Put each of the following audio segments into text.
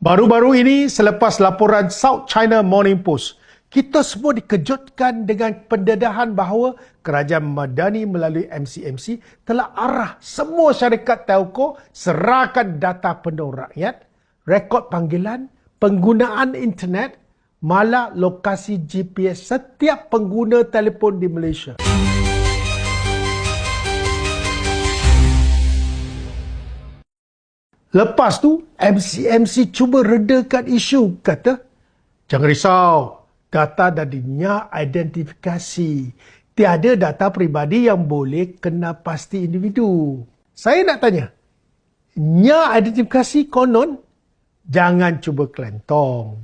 Baru-baru ini selepas laporan South China Morning Post, kita semua dikejutkan dengan pendedahan bahawa kerajaan Madani melalui MCMC telah arah semua syarikat telco serahkan data penuh rakyat, rekod panggilan, penggunaan internet, malah lokasi GPS setiap pengguna telefon di Malaysia. Lepas tu, MCMC cuba redakan isu. Kata, jangan risau, data dah dinyak identifikasi. Tiada data peribadi yang boleh kena pasti individu. Saya nak tanya, nyak identifikasi konon, jangan cuba kelentong.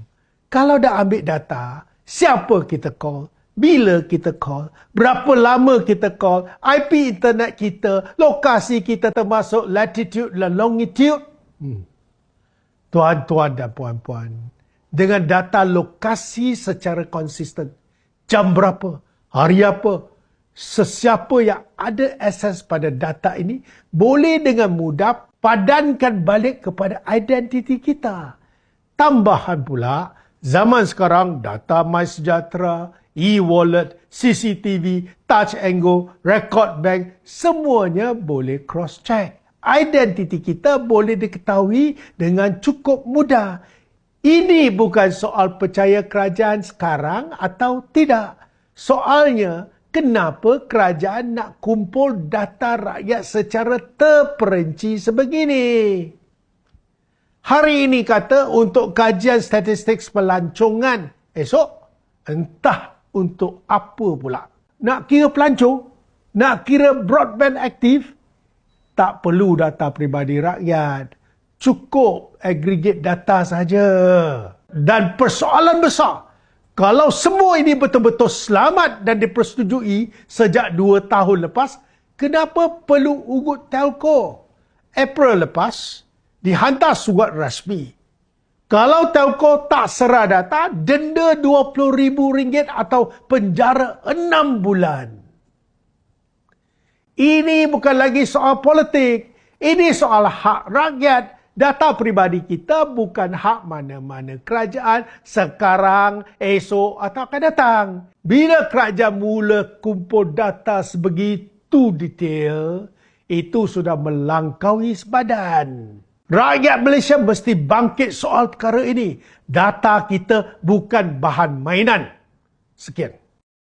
Kalau dah ambil data, siapa kita call? Bila kita call, berapa lama kita call, IP internet kita, lokasi kita termasuk latitude dan longitude, Hmm. Tuan-tuan dan puan-puan, dengan data lokasi secara konsisten, jam berapa, hari apa, sesiapa yang ada akses pada data ini boleh dengan mudah padankan balik kepada identiti kita. Tambahan pula, zaman sekarang data MySejahtera, e-wallet, CCTV, touch and go, record bank, semuanya boleh cross-check identiti kita boleh diketahui dengan cukup mudah. Ini bukan soal percaya kerajaan sekarang atau tidak. Soalnya, kenapa kerajaan nak kumpul data rakyat secara terperinci sebegini? Hari ini kata untuk kajian statistik pelancongan. Esok, entah untuk apa pula. Nak kira pelancong? Nak kira broadband aktif? Tak perlu data peribadi rakyat. Cukup aggregate data saja. Dan persoalan besar, kalau semua ini betul-betul selamat dan dipersetujui sejak dua tahun lepas, kenapa perlu ugut telco? April lepas, dihantar surat rasmi. Kalau telco tak serah data, denda RM20,000 atau penjara 6 bulan. Ini bukan lagi soal politik. Ini soal hak rakyat. Data peribadi kita bukan hak mana-mana kerajaan sekarang, esok atau akan datang. Bila kerajaan mula kumpul data sebegitu detail, itu sudah melangkaui sebadan. Rakyat Malaysia mesti bangkit soal perkara ini. Data kita bukan bahan mainan. Sekian.